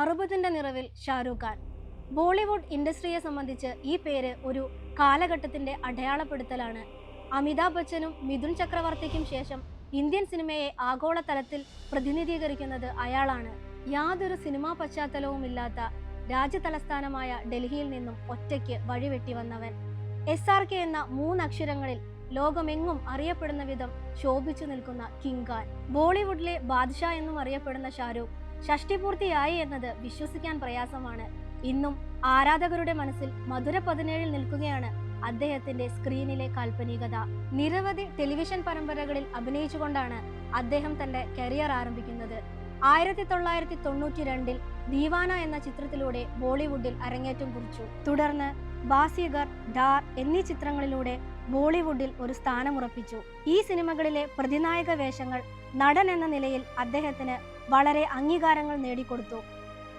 അറുപതിന്റെ നിറവിൽ ഷാരൂഖ് ഖാൻ. ബോളിവുഡ് ഇൻഡസ്ട്രിയെ സംബന്ധിച്ച് ഈ പേര് ഒരു കാലഘട്ടത്തിന്റെ അടയാളപ്പെടുത്തലാണ്. അമിതാഭ് ബച്ചനും മിഥുൻ ചക്രവർത്തിക്കും ശേഷം ഇന്ത്യൻ സിനിമയെ ആഗോളതലത്തിൽ പ്രതിനിധീകരിക്കുന്നത് അയാളാണ്. യാതൊരു സിനിമാ പശ്ചാത്തലവുമില്ലാത്ത രാജ്യതലസ്ഥാനമായ ഡൽഹിയിൽ നിന്നും ഒറ്റയ്ക്ക് വഴിവെട്ടി വന്നവൻ. എസ് ആർ കെ എന്ന മൂന്നക്ഷരങ്ങളിൽ ലോകമെങ്ങും അറിയപ്പെടുന്ന വിധം ശോഭിച്ചു നിൽക്കുന്ന കിങ് ഖാൻ. ബോളിവുഡിലെ ബാദ്ഷാ എന്നും അറിയപ്പെടുന്ന ഷാരൂഖ് ഷഷ്ടിപൂർത്തിയായി എന്നത് വിശ്വസിക്കാൻ പ്രയാസമാണ്. ഇന്നും ആരാധകരുടെ മനസ്സിൽ മധുര പതിനേഴിൽ നിൽക്കുകയാണ് അദ്ദേഹത്തിന്റെ സ്ക്രീനിലെ കാൽപ്പനികത. നിരവധി ടെലിവിഷൻ പരമ്പരകളിൽ അഭിനയിച്ചുകൊണ്ടാണ് അദ്ദേഹം തന്റെ കരിയർ ആരംഭിക്കുന്നത്. ആയിരത്തി തൊള്ളായിരത്തി തൊണ്ണൂറ്റി രണ്ടിൽ ദീവാന എന്ന ചിത്രത്തിലൂടെ ബോളിവുഡിൽ അരങ്ങേറ്റം കുറിച്ചു. തുടർന്ന് ബാസിഗർ ഡാർ എന്നീ ചിത്രങ്ങളിലൂടെ ബോളിവുഡിൽ ഒരു സ്ഥാനമുറപ്പിച്ചു. ഈ സിനിമകളിലെ പ്രതിനായക വേഷങ്ങൾ നടൻ എന്ന നിലയിൽ അദ്ദേഹത്തിന് വളരെ അംഗീകാരങ്ങൾ നേടിക്കൊടുത്തു.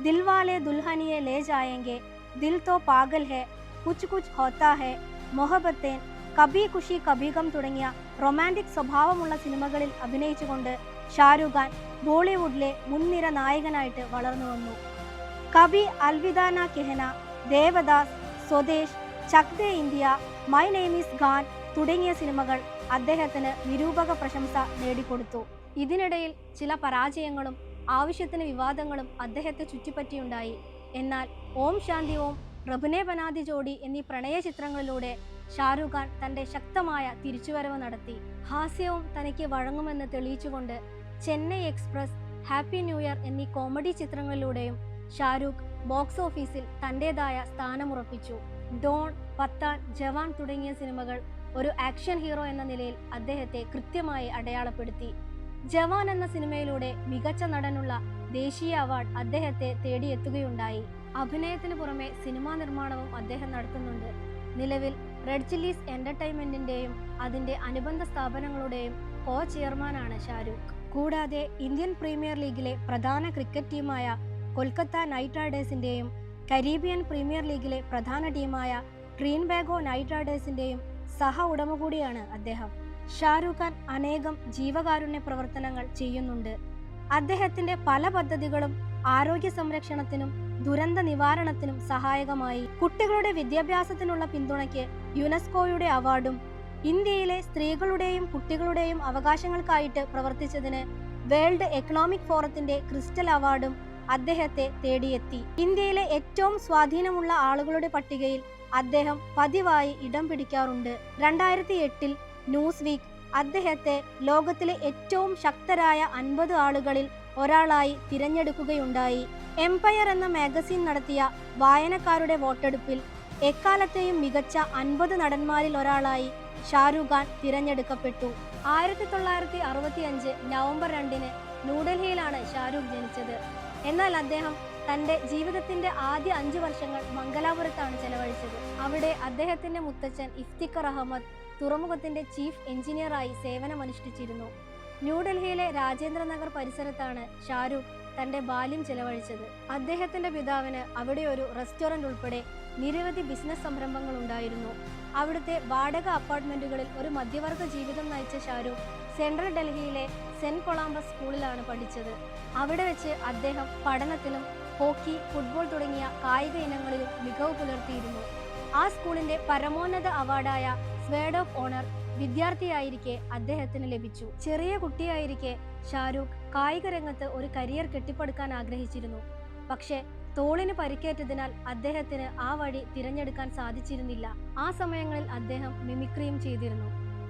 ദിൽവാലെ ദുൽഹനിയെ ലേ ജായെങ്കെ ദിൽ തോ പാഗൽ ഹെ കുച്ച് കുച്ച് ഹോത്താ ഹെ മൊഹബത്തേൻ കബി ഖുഷി കബീഗം തുടങ്ങിയ റൊമാന്റിക് സ്വഭാവമുള്ള സിനിമകളിൽ അഭിനയിച്ചുകൊണ്ട് ഷാരൂഖ് ഖാൻ ബോളിവുഡിലെ മുൻനിര നായകനായിട്ട് വളർന്നു വന്നു. Kabhi അൽവിദാന കെഹന Devdas Swades Chak De India my name is Khan തുടങ്ങിയ സിനിമകൾ അദ്ദേഹത്തിന് നിരൂപക പ്രശംസ നേടിക്കൊടുത്തു. ഇതിനിടയിൽ ചില പരാജയങ്ങളും ആവശ്യത്തിന് വിവാദങ്ങളും അദ്ദേഹത്തെ ചുറ്റിപ്പറ്റിയുണ്ടായി. എന്നാൽ ഓം ശാന്തി ഓം റബുനെ ബനാദി ജോഡി എന്നീ പ്രണയ ചിത്രങ്ങളിലൂടെ ഷാരൂഖ് ഖാൻ തന്റെ ശക്തമായ തിരിച്ചുവരവ് നടത്തി. ഹാസ്യവും തനിക്ക് വഴങ്ങുമെന്ന് തെളിയിച്ചുകൊണ്ട് Chennai express happy new year എന്നീ കോമഡി ചിത്രങ്ങളിലൂടെയും ഷാരൂഖ് ബോക്സ് ഓഫീസിൽ തന്റേതായ സ്ഥാനമുറപ്പിച്ചു. ഡോൺ പത്താൻ ജവാൻ തുടങ്ങിയ സിനിമകൾ ഒരു ആക്ഷൻ ഹീറോ എന്ന നിലയിൽ അദ്ദേഹത്തെ കൃത്യമായി അടയാളപ്പെടുത്തി. ജവാൻ എന്ന സിനിമയിലൂടെ മികച്ച നടനുള്ള ദേശീയ അവാർഡ് അദ്ദേഹത്തെ തേടിയെത്തുകയുണ്ടായി. അഭിനയത്തിന് പുറമെ സിനിമാ നിർമ്മാണവും അദ്ദേഹം നടത്തുന്നുണ്ട്. നിലവിൽ റെഡ് ചില്ലീസ് എന്റർടൈൻമെന്റിന്റെയും അതിന്റെ അനുബന്ധ സ്ഥാപനങ്ങളുടെയും കോ ചെയർമാനാണ് ഷാരൂഖ്. കൂടാതെ ഇന്ത്യൻ പ്രീമിയർ ലീഗിലെ പ്രധാന ക്രിക്കറ്റ് ടീമായ കൊൽക്കത്ത നൈറ്റ് റൈഡേഴ്സിന്റെയും കരീബിയൻ പ്രീമിയർ ലീഗിലെ പ്രധാന ടീമായ ട്രീൻബാഗോ നൈറ്റ് റൈഡേഴ്സിന്റെയും സഹ ഉടമ കൂടിയാണ് അദ്ദേഹം. ഷാരൂഖ് ഖാൻ അനേകം ജീവകാരുണ്യ പ്രവർത്തനങ്ങൾ ചെയ്യുന്നുണ്ട്. അദ്ദേഹത്തിന്റെ പല പദ്ധതികളും ആരോഗ്യ സംരക്ഷണത്തിനും ദുരന്ത നിവാരണത്തിനും സഹായകമായി. കുട്ടികളുടെ വിദ്യാഭ്യാസത്തിനുള്ള പിന്തുണയ്ക്ക് യുനെസ്കോയുടെ അവാർഡും ഇന്ത്യയിലെ സ്ത്രീകളുടെയും കുട്ടികളുടെയും അവകാശങ്ങൾക്കായിട്ട് പ്രവർത്തിച്ചതിന് വേൾഡ് എക്കണോമിക് ഫോറത്തിന്റെ ക്രിസ്റ്റൽ അവാർഡും അദ്ദേഹത്തെ തേടിയെത്തി. ഇന്ത്യയിലെ ഏറ്റവും സ്വാധീനമുള്ള ആളുകളുടെ പട്ടികയിൽ അദ്ദേഹം പതിവായി ഇടം പിടിക്കാറുണ്ട്. രണ്ടായിരത്തി എട്ടിൽ ന്യൂസ് വീക്ക് അദ്ദേഹത്തെ ലോകത്തിലെ ഏറ്റവും ശക്തരായ അൻപത് ആളുകളിൽ ഒരാളായി തിരഞ്ഞെടുക്കുകയുണ്ടായി. എംപയർ എന്ന മാഗസിൻ നടത്തിയ വായനക്കാരുടെ വോട്ടെടുപ്പിൽ എക്കാലത്തെയും മികച്ച അൻപത് നടന്മാരിൽ ഒരാളായി ഷാരൂഖ് ഖാൻ തിരഞ്ഞെടുക്കപ്പെട്ടു. ആയിരത്തി തൊള്ളായിരത്തി അറുപത്തി അഞ്ച് നവംബർ രണ്ടിന് ന്യൂഡൽഹിയിലാണ് ഷാരൂഖ് ജനിച്ചത്. എന്നാൽ അദ്ദേഹം തന്റെ ജീവിതത്തിന്റെ ആദ്യ അഞ്ചു വർഷങ്ങൾ മംഗലാപുരത്താണ് ചെലവഴിച്ചത്. അവിടെ അദ്ദേഹത്തിന്റെ മുത്തച്ഛൻ ഇഫ്തിഖർ അഹമ്മദ് തുറമുഖത്തിന്റെ ചീഫ് എഞ്ചിനീയറായി സേവനമനുഷ്ഠിച്ചിരുന്നു. ന്യൂഡൽഹിയിലെ രാജേന്ദ്രനഗർ പരിസരത്താണ് ഷാരൂഖ് തന്റെ ബാല്യം ചെലവഴിച്ചത്. അദ്ദേഹത്തിന്റെ പിതാവിന് അവിടെ ഒരു റെസ്റ്റോറന്റ് ഉൾപ്പെടെ നിരവധി ബിസിനസ് സംരംഭങ്ങൾ ഉണ്ടായിരുന്നു. അവിടുത്തെ വാടക അപ്പാർട്ട്മെന്റുകളിൽ ഒരു മധ്യവർഗ ജീവിതം നയിച്ച ഷാരൂഖ് സെൻട്രൽ ഡൽഹിയിലെ സെന്റ് കൊളാംബസ് സ്കൂളിലാണ് പഠിച്ചത്. അവിടെ വെച്ച് അദ്ദേഹം പഠനത്തിലും ഹോക്കി ഫുട്ബോൾ തുടങ്ങിയ കായിക ഇനങ്ങളിലും മികവ് പുലർത്തിയിരുന്നു. ആ സ്കൂളിന്റെ പരമോന്നത അവാർഡായ സ്വേഡ് ഓഫ് ഓണർ വിദ്യാർത്ഥിയായിരിക്കെ അദ്ദേഹത്തിന് ലഭിച്ചു. ചെറിയ കുട്ടിയായിരിക്കെ ഷാരൂഖ് കായിക രംഗത്ത് ഒരു കരിയർ കെട്ടിപ്പടുക്കാൻ ആഗ്രഹിച്ചിരുന്നു. പക്ഷേ തോളിന് പരിക്കേറ്റതിനാൽ അദ്ദേഹത്തിന് ആ വഴി തിരഞ്ഞെടുക്കാൻ സാധിച്ചിരുന്നില്ല. ആ സമയങ്ങളിൽ അദ്ദേഹം മിമിക്രിയും ചെയ്തിരുന്നു.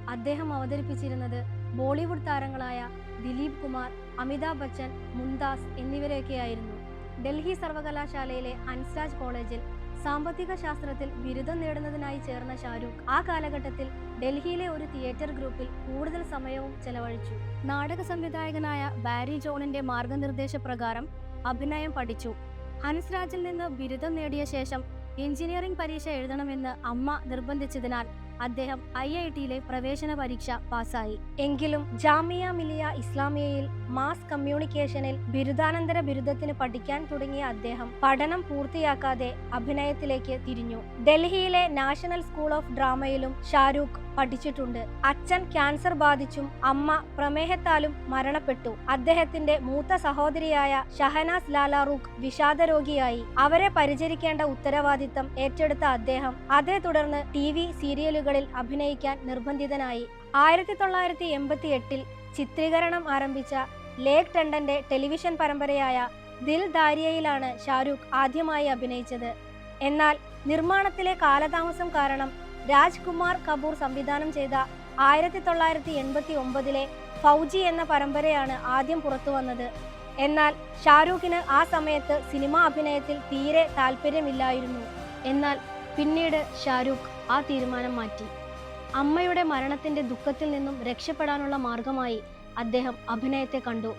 അദ്ദേഹം അവതരിപ്പിച്ചിരുന്നത് ബോളിവുഡ് താരങ്ങളായ ദിലീപ് കുമാർ അമിതാഭ് ബച്ചൻ മുംതാസ് എന്നിവരെയൊക്കെയായിരുന്നു. ഡൽഹി സർവകലാശാലയിലെ അൻസ്രാജ് കോളേജിൽ സാമ്പത്തിക ശാസ്ത്രത്തിൽ ബിരുദം നേടുന്നതിനായി ചേർന്ന ഷാരൂഖ് ആ കാലഘട്ടത്തിൽ ഡൽഹിയിലെ ഒരു തിയേറ്റർ ഗ്രൂപ്പിൽ കൂടുതൽ സമയവും ചെലവഴിച്ചു. നാടക സംവിധായകനായ ബാരി ജോണിന്റെ മാർഗനിർദ്ദേശ പ്രകാരം അഭിനയം പഠിച്ചു. ഹൻസ്രാജിൽ നിന്ന് ബിരുദം നേടിയ ശേഷം എഞ്ചിനീയറിംഗ് പരീക്ഷ എഴുതണമെന്ന് അമ്മ നിർബന്ധിച്ചതിനാൽ അദ്ദേഹം ഐ ഐ ടിയിലെ പ്രവേശന പരീക്ഷ പാസ്സായി. എങ്കിലും ജാമിയ മിലിയ ഇസ്ലാമിയയിൽ മാസ് കമ്മ്യൂണിക്കേഷനിൽ ബിരുദാനന്തര ബിരുദത്തിന് പഠിക്കാൻ തുടങ്ങിയ അദ്ദേഹം പഠനം പൂർത്തിയാക്കാതെ അഭിനയത്തിലേക്ക് തിരിഞ്ഞു. ഡൽഹിയിലെ നാഷണൽ സ്കൂൾ ഓഫ് ഡ്രാമയിലും ഷാരൂഖ് പഠിച്ചിട്ടുണ്ട്. അച്ഛൻ ക്യാൻസർ ബാധിച്ചും അമ്മ പ്രമേഹത്താലും മരണപ്പെട്ടു. അദ്ദേഹത്തിന്റെ മൂത്ത സഹോദരിയായ ഷഹനാസ് ലാലാറൂഖ് വിഷാദരോഗിയായി. അവരെ പരിചരിക്കേണ്ട ഉത്തരവാദിത്തം ഏറ്റെടുത്ത അദ്ദേഹം അതേ തുടർന്ന് ടി വി സീരിയലുകളിൽ അഭിനയിക്കാൻ നിർബന്ധിതനായി. ആയിരത്തി തൊള്ളായിരത്തി എൺപത്തി എട്ടിൽ ചിത്രീകരണം ആരംഭിച്ച ലേക്ക് ടണ്ടന്റെ ടെലിവിഷൻ പരമ്പരയായ ദിൽ ദാരിയയിലാണ് ഷാരൂഖ് ആദ്യമായി അഭിനയിച്ചത്. എന്നാൽ നിർമ്മാണത്തിലെ കാലതാമസം കാരണം രാജ്കുമാർ കപൂർ സംവിധാനം ചെയ്ത ആയിരത്തി തൊള്ളായിരത്തി എൺപത്തി ഒമ്പതിലെ ഫൗജി എന്ന പരമ്പരയാണ് ആദ്യം പുറത്തു വന്നത് എന്നാൽ ഷാരൂഖിന് ആ സമയത്ത് സിനിമാ അഭിനയത്തിൽ തീരെ താല്പര്യമില്ലായിരുന്നു എന്നാൽ പിന്നീട് ഷാരൂഖ് ആ തീരുമാനം മാറ്റി. അമ്മയുടെ മരണത്തിന്റെ ദുഃഖത്തിൽ നിന്നും രക്ഷപ്പെടാനുള്ള മാർഗമായി അദ്ദേഹം അഭിനയത്തെ കണ്ടു.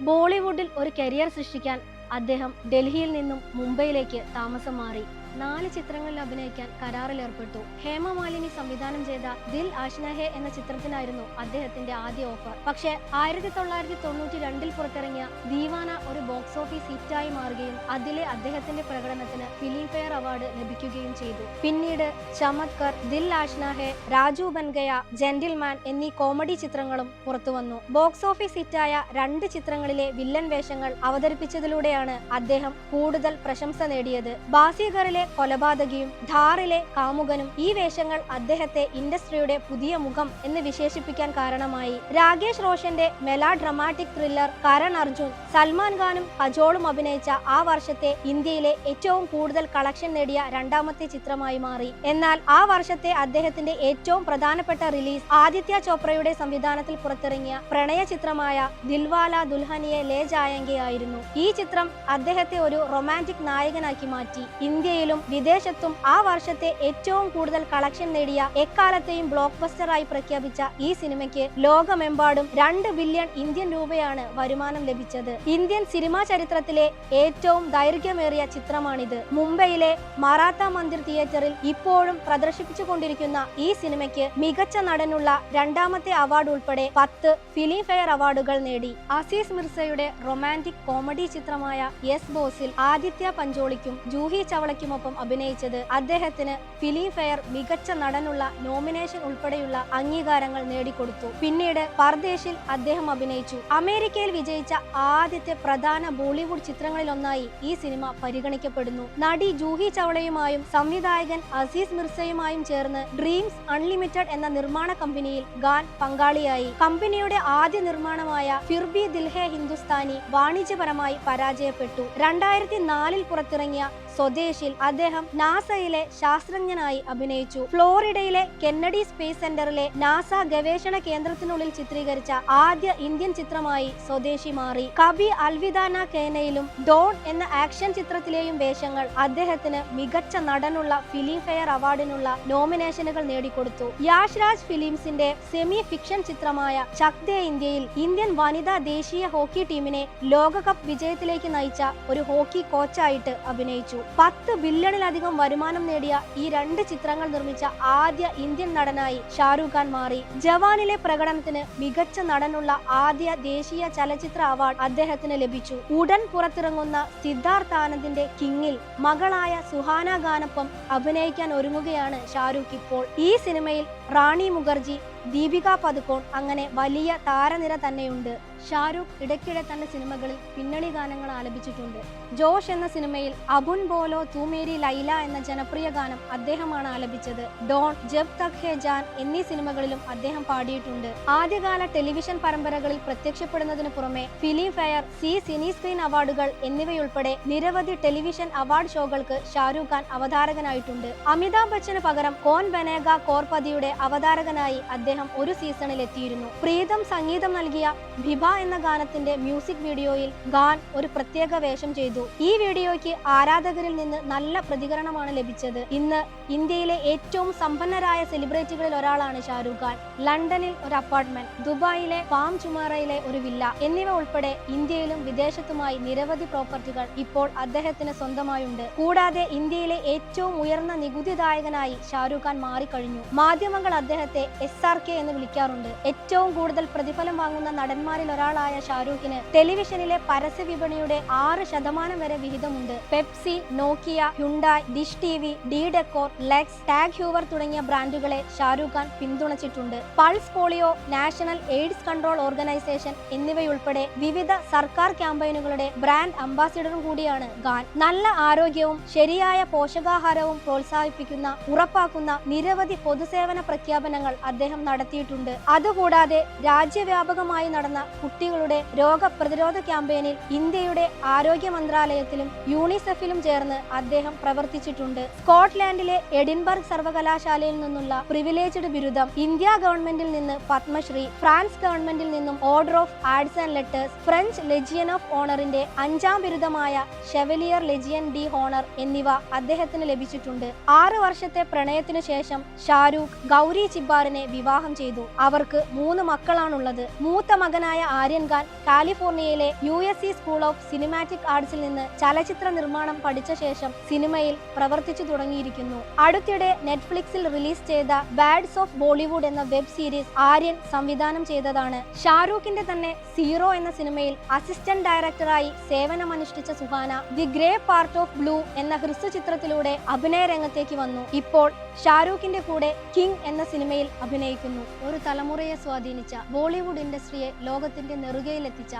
ബോളിവുഡിൽ ഒരു കരിയർ സൃഷ്ടിക്കാൻ അദ്ദേഹം ഡൽഹിയിൽ നിന്നും മുംബൈയിലേക്ക് താമസം മാറി. നാല് ചിത്രങ്ങളിൽ അഭിനയിക്കാൻ കരാറിൽ ഏർപ്പെട്ടു. ഹേമമാലിനി സംവിധാനം ചെയ്ത ദിൽ ആഷ്നഹെ എന്ന ചിത്രത്തിനായിരുന്നു അദ്ദേഹത്തിന്റെ ആദ്യ ഓഫർ. പക്ഷേ ആയിരത്തി തൊള്ളായിരത്തി തൊണ്ണൂറ്റി രണ്ടിൽ പുറത്തിറങ്ങിയ ദീവാന ഒരു ബോക്സ് ഓഫീസ് ഹിറ്റായി മാറുകയും അതിലെ അദ്ദേഹത്തിന്റെ പ്രകടനത്തിന് ഫിലിം ഫെയർ അവാർഡ് ലഭിക്കുകയും ചെയ്തു. പിന്നീട് ചമത്കർ ദിൽ ആഷ്നഹെ രാജു ബൻഗയ ജെന്റിൽമാൻ എന്നീ കോമഡി ചിത്രങ്ങളും പുറത്തുവന്നു ബോക്സ് ഓഫീസ് ഹിറ്റായ രണ്ട് ചിത്രങ്ങളിലെ വില്ലൻ വേഷങ്ങൾ അവതരിപ്പിച്ചതിലൂടെയാണ് അദ്ദേഹം കൂടുതൽ പ്രശംസ നേടിയത്. ബാസിഗറിലെ കൊലപാതകിയും ധാറിലെ കാമുകനും ഈ വേഷങ്ങൾ അദ്ദേഹത്തെ ഇൻഡസ്ട്രിയുടെ പുതിയ മുഖം എന്ന് വിശേഷിപ്പിക്കാൻ കാരണമായി. രാകേഷ് റോഷന്റെ melodramatic thriller Karan Arjun Salman ഖാനും കജോളും അഭിനയിച്ച ആ വർഷത്തെ ഇന്ത്യയിലെ ഏറ്റവും കൂടുതൽ കളക്ഷൻ നേടിയ രണ്ടാമത്തെ ചിത്രമായി മാറി. എന്നാൽ ആ വർഷത്തെ അദ്ദേഹത്തിന്റെ ഏറ്റവും പ്രധാനപ്പെട്ട റിലീസ് ആദിത്യ ചോപ്രയുടെ സംവിധാനത്തിൽ പുറത്തിറങ്ങിയ പ്രണയ ചിത്രമായ ദിൽവാല ദുൽഹനിയെ ലേ ജായങ്കയായിരുന്നു. ഈ ചിത്രം അദ്ദേഹത്തെ ഒരു റൊമാന്റിക് നായകനാക്കി മാറ്റി. ഇന്ത്യയിലും വിദേശത്തും ആ വർഷത്തെ ഏറ്റവും കൂടുതൽ കളക്ഷൻ നേടിയ എക്കാലത്തെയും ബ്ലോക്ക് ബസ്റ്ററായി പ്രഖ്യാപിച്ച ഈ സിനിമയ്ക്ക് ലോകമെമ്പാടും രണ്ട് ബില്യൺ ഇന്ത്യൻ രൂപയാണ് വരുമാനം ലഭിച്ചത്. ഇന്ത്യൻ സിനിമാ ചരിത്രത്തിലെ ഏറ്റവും ദൈർഘ്യമേറിയ ചിത്രമാണിത്. മുംബൈയിലെ മറാത്ത മന്ദിർ തിയേറ്ററിൽ ഇപ്പോഴും പ്രദർശിപ്പിച്ചുകൊണ്ടിരിക്കുന്ന ഈ സിനിമയ്ക്ക് മികച്ച നടനുള്ള രണ്ടാമത്തെ അവാർഡ് ഉൾപ്പെടെ പത്ത് ഫിലിം ഫെയർ അവാർഡുകൾ നേടി. അസീസ് മിർസയുടെ റൊമാന്റിക് കോമഡി ചിത്രമായ യെസ് ബോസിൽ ആദിത്യ പഞ്ചോളിക്കും ജൂഹി ചവളയ്ക്കുമൊപ്പം അഭിനയിച്ചത് അദ്ദേഹത്തിന് ഫിലിം ഫെയർ മികച്ച നടനുള്ള നോമിനേഷൻ ഉൾപ്പെടെയുള്ള അംഗീകാരങ്ങൾ നേടിക്കൊടുത്തു. പിന്നീട് പർദേശിൽ അദ്ദേഹം അഭിനയിച്ചു. അമേരിക്കയിൽ വിജയിച്ച ആദ്യത്തെ പ്രധാന ബോളിവുഡ് ചിത്രങ്ങളിലൊന്നായി ഈ സിനിമ പരിഗണിക്കപ്പെടുന്നു. നടി ജൂഹി ചൗളയുമായും സംവിധായകൻ അസീസ് മിർസയുമായും ചേർന്ന് ഡ്രീംസ് അൺലിമിറ്റഡ് എന്ന നിർമ്മാണ കമ്പനിയിൽ ഖാൻ പങ്കാളിയായി. കമ്പനിയുടെ ആദ്യ നിർമ്മാണമായ ഫിർബി ദിൽഹെ ഹിന്ദുസ്ഥാനി വാണിജ്യപരമായി പരാജയപ്പെട്ടു. രണ്ടായിരത്തി നാലിൽ പുറത്തിറങ്ങിയ സ്വദേശിൽ അദ്ദേഹം നാസയിലെ ശാസ്ത്രജ്ഞനായി അഭിനയിച്ചു. ഫ്ലോറിഡയിലെ കെന്നഡി സ്പേസ് സെന്ററിലെ നാസ ഗവേഷണ കേന്ദ്രത്തിനുള്ളിൽ ചിത്രീകരിച്ച ആദ്യ ഇന്ത്യൻ ചിത്രമായി സ്വദേശി മാറി. കബി അൽവിദാന കേനയിലും ഡോൺ എന്ന ആക്ഷൻ ചിത്രത്തിലെയും വേഷങ്ങൾ അദ്ദേഹത്തിന് മികച്ച നടനുള്ള ഫിലിം ഫെയർ അവാർഡിനുള്ള നോമിനേഷനുകൾ നേടിക്കൊടുത്തു. യാഷ് രാജ് ഫിലിംസിന്റെ സെമി ഫിക്ഷൻ ചിത്രമായ ചക്ദേ ഇന്ത്യയിൽ ഇന്ത്യൻ വനിതാ ദേശീയ ഹോക്കി ടീമിനെ ലോകകപ്പ് വിജയത്തിലേക്ക് നയിച്ച ഒരു ഹോക്കി കോച്ചായിട്ട് അഭിനയിച്ചു. പത്ത് ബില്യണിലധികം വരുമാനം നേടിയ ഈ രണ്ട് ചിത്രങ്ങൾ നിർമ്മിച്ച ആദ്യ ഇന്ത്യൻ നടനായി ഷാരൂഖ് ഖാൻ മാറി. ജവാനിലെ പ്രകടനത്തിന് മികച്ച നടനുള്ള ആദ്യ ദേശീയ ചലച്ചിത്ര അവാർഡ് അദ്ദേഹത്തിന് ലഭിച്ചു. ഉടൻ പുറത്തിറങ്ങുന്ന സിദ്ധാർത്ഥ് ആനന്ദിന്റെ കിങ്ങിൽ മകളായ സുഹാന ഖാനൊപ്പം അഭിനയിക്കാൻ ഒരുങ്ങുകയാണ് ഷാരൂഖ് ഇപ്പോൾ. ഈ സിനിമയിൽ റാണി മുഖർജി ദീപിക പതുക്കോൺ അങ്ങനെ വലിയ താരനിര തന്നെയുണ്ട്. ഷാരൂഖ് ഇടയ്ക്കിടെ തന്റെ സിനിമകളിൽ പിന്നണി ഗാനങ്ങൾ ആലപിച്ചിട്ടുണ്ട്. ജോഷ് എന്ന സിനിമയിൽ അബുൻ ബോലോ തൂമേരി ലൈല എന്ന ജനപ്രിയ ഗാനം അദ്ദേഹമാണ് ആലപിച്ചത്. ഡോൺ ജബ് തക് ഹെ ജാൻ എന്നീ സിനിമകളിലും അദ്ദേഹം പാടിയിട്ടുണ്ട്. ആദ്യകാല ടെലിവിഷൻ പരമ്പരകളിൽ പ്രത്യക്ഷപ്പെടുന്നതിന് പുറമെ Filmfare Zee Sini screen അവാർഡുകൾ എന്നിവയുൾപ്പെടെ നിരവധി ടെലിവിഷൻ അവാർഡ് ഷോകൾക്ക് ഷാരൂഖ് ഖാൻ അവതാരകനായിട്ടുണ്ട്. അമിതാഭ് ബച്ചന് പകരം കോൻ ബനേഗ കോർപതിയുടെ അവതാരകനായി അദ്ദേഹം അദ്ദേഹം ഒരു സീസണിൽ എത്തിയിരുന്നു. പ്രീതം സംഗീതം നൽകിയ ഭിഭ എന്ന ഗാനത്തിന്റെ മ്യൂസിക് വീഡിയോയിൽ ഗാൻ ഒരു പ്രത്യേക വേഷം ചെയ്തു. ഈ വീഡിയോയ്ക്ക് ആരാധകരിൽ നിന്ന് നല്ല പ്രതികരണമാണ് ലഭിച്ചത്. ഇന്ന് ഇന്ത്യയിലെ ഏറ്റവും സമ്പന്നരായ സെലിബ്രിറ്റികളിൽ ഒരാളാണ് ഷാരൂഖ് ഖാൻ. ലണ്ടനിൽ ഒരു അപ്പാർട്ട്മെന്റ് ദുബായിലെ പാം ചുമാറയിലെ ഒരു വില്ല എന്നിവ ഉൾപ്പെടെ ഇന്ത്യയിലും വിദേശത്തുമായി നിരവധി പ്രോപ്പർട്ടികൾ ഇപ്പോൾ അദ്ദേഹത്തിന് സ്വന്തമായുണ്ട്. കൂടാതെ ഇന്ത്യയിലെ ഏറ്റവും ഉയർന്ന നികുതിദായകനായി ഷാരൂഖ് ഖാൻ മാറിക്കഴിഞ്ഞു. മാധ്യമങ്ങൾ അദ്ദേഹത്തെ എസ് ആർ കെ എന്ന് വിളിക്കാറുണ്ട്. ഏറ്റവും കൂടുതൽ പ്രതിഫലം വാങ്ങുന്ന നടന്മാരിൽ ഒരാളായ ഷാരൂഖിന് ടെലിവിഷനിലെ പരസ്യ വിപണിയുടെ ആറ് ശതമാനം വരെ വിഹിതമുണ്ട്. Pepsi Nokia Hyundai Dish T V D Decor Lux TAG Heuer തുടങ്ങിയ ബ്രാൻഡുകളെ Shahrukh Khan പിന്തുണച്ചിട്ടുണ്ട്. Pulse Polio National AIDS Control Organisation എന്നിവയുൾപ്പെടെ വിവിധ സർക്കാർ ക്യാമ്പയിനുകളുടെ ബ്രാൻഡ് അംബാസിഡറും കൂടിയാണ് ഖാൻ. നല്ല ആരോഗ്യവും ശരിയായ പോഷകാഹാരവും പ്രോത്സാഹിപ്പിക്കുന്ന ഉറപ്പാക്കുന്ന നിരവധി പൊതുസേവന പ്രഖ്യാപനങ്ങൾ അദ്ദേഹം നടത്തിയിട്ടുണ്ട്. അതുകൂടാതെ രാജ്യവ്യാപകമായി നടന്ന കുട്ടികളുടെ രോഗപ്രതിരോധ ക്യാമ്പയിനിൽ ഇന്ത്യയുടെ ആരോഗ്യ മന്ത്രാലയത്തിലും യൂണിസെഫിലും ചേർന്ന് അദ്ദേഹം പ്രവർത്തിച്ചിട്ടുണ്ട്. സ്കോട്ട്ലാൻഡിലെ എഡിൻബർഗ് സർവകലാശാലയിൽ നിന്നുള്ള പ്രിവിലേജ്ഡ് ബിരുദം ഇന്ത്യ ഗവൺമെന്റിൽ നിന്ന് പത്മശ്രീ ഫ്രാൻസ് ഗവൺമെന്റിൽ നിന്നും order of arts and letters French legion of ഓണറിന്റെ അഞ്ചാം ബിരുദമായ ഷെവലിയർ ലെജിയൻ ഡി ഹോണർ എന്നിവ അദ്ദേഹത്തിന് ലഭിച്ചിട്ടുണ്ട്. ആറ് വർഷത്തെ പ്രണയത്തിനു ശേഷം ഷാരൂഖ് ഗൗരി ചിബ്ബാറിനെ വിവാഹം ചെയ്തു. അവർക്ക് മൂന്ന് മക്കളാണുള്ളത്. മൂത്ത മകനായ ആര്യൻ ഖാൻ കാലിഫോർണിയയിലെ U S school of cinematic ആർട്സിൽ നിന്ന് ചലച്ചിത്ര നിർമ്മാണം പഠിച്ച ശേഷം സിനിമയിൽ പ്രവർത്തിച്ചു തുടങ്ങിയിരിക്കുന്നു. അടുത്തിടെ നെറ്റ്ഫ്ലിക്സിൽ റിലീസ് ചെയ്ത ബാഡ്സ് ഓഫ് ബോളിവുഡ് എന്ന വെബ് സീരീസ് ആര്യൻ സംവിധാനം ചെയ്തതാണ്. ഷാരൂഖിന്റെ തന്നെ സീറോ എന്ന സിനിമയിൽ അസിസ്റ്റന്റ് ഡയറക്ടറായി സേവനമനുഷ്ഠിച്ച Suhana the grey part of blue എന്ന ഹ്രസ്വ ചിത്രത്തിലൂടെ അഭിനയ രംഗത്തേക്ക് വന്നു. ഇപ്പോൾ ഷാരൂഖിന്റെ കൂടെ കിങ് എന്ന സിനിമയിൽ അഭിനയിക്കുന്നു. ഒരു തലമുറയെ സ്വാധീനിച്ച ബോളിവുഡ് ഇൻഡസ്ട്രിയെ ലോകത്തിന്റെ നെറുകയിലെത്തിച്ച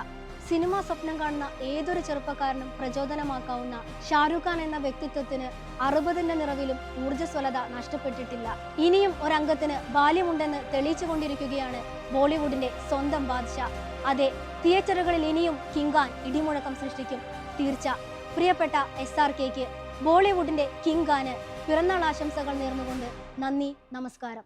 സിനിമ സ്വപ്നം കാണുന്ന ഏതൊരു ചെറുപ്പക്കാരനും പ്രചോദനമാക്കാവുന്ന ഷാരൂഖ് ഖാൻ എന്ന വ്യക്തിത്വത്തിന് അറുപതിന്റെ നിറവിലും ഊർജസ്വലത നഷ്ടപ്പെട്ടിട്ടില്ല. ഇനിയും ഒരംഗത്തിന് ബാല്യമുണ്ടെന്ന് തെളിയിച്ചു കൊണ്ടിരിക്കുകയാണ് ബോളിവുഡിന്റെ സ്വന്തം ബാദ്ഷ. അതെ തിയേറ്ററുകളിൽ ഇനിയും കിങ്കാൻ ഇടിമുഴക്കം സൃഷ്ടിക്കും. തീർച്ച. പ്രിയപ്പെട്ട എസ് ആർ കെക്ക് ബോളിവുഡിന്റെ കിങ്കാന് പിറന്നാൾ ആശംസകൾ നേർന്നുകൊണ്ട് നന്ദി നമസ്കാരം.